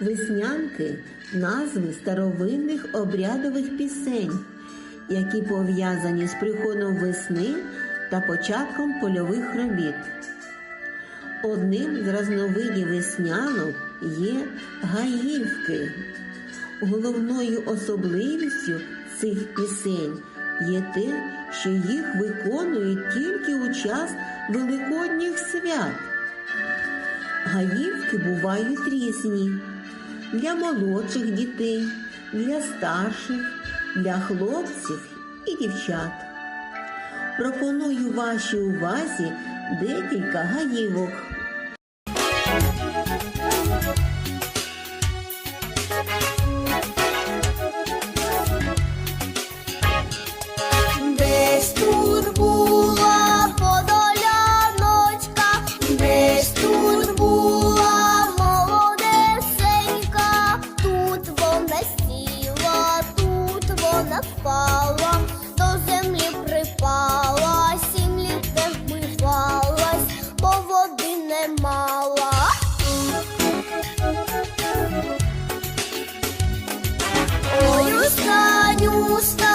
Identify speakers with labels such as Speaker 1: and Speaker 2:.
Speaker 1: Веснянки назви старовинних обрядових пісень, які пов'язані з приходом весни та початком польових робіт. Одним з разновидів веснянок є гаївки. Головною особливістю цих пісень є те, що їх виконують тільки у час великодніх свят. Гаївки бувають різні для молодших дітей, для старших, для хлопців і дівчат. Пропоную вашій увазі декілька гаївок.
Speaker 2: usta